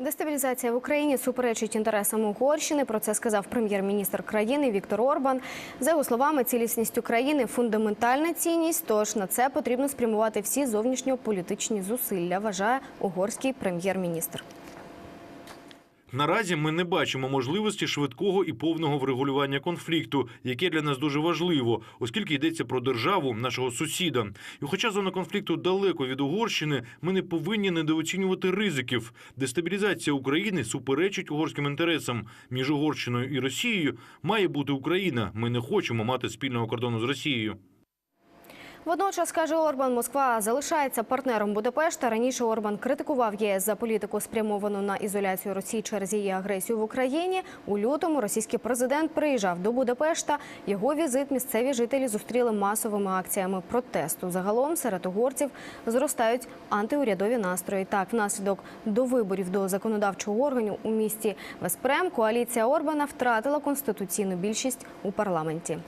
Дестабілізація в Україні суперечить інтересам Угорщини. Про це сказав прем'єр-міністр країни Віктор Орбан. За його словами, цілісність України фундаментальна цінність. Тож на це потрібно спрямувати всі зовнішньополітичні зусилля. Вважає угорський прем'єр-міністр. Наразі ми не бачимо можливості швидкого і повного врегулювання конфлікту, яке для нас дуже важливо, оскільки йдеться про державу нашого сусіда. І хоча зона конфлікту далеко від Угорщини, ми не повинні недооцінювати ризиків. Дестабілізація України суперечить угорським інтересам. Між Угорщиною і Росією має бути Україна. Ми не хочемо мати спільного кордону з Росією. Водночас каже Орбан, Москва залишається партнером Будапешта. Раніше Орбан критикував ЄС за політику, спрямовану на ізоляцію Росії через її агресію в Україні. У лютому російський президент приїжджав до Будапешта. Його візит місцеві жителі зустріли масовими акціями протесту. Загалом серед угорців зростають антиурядові настрої. Так, внаслідок до виборів до законодавчого органу у місті Веспрем коаліція Орбана втратила конституційну більшість у парламенті.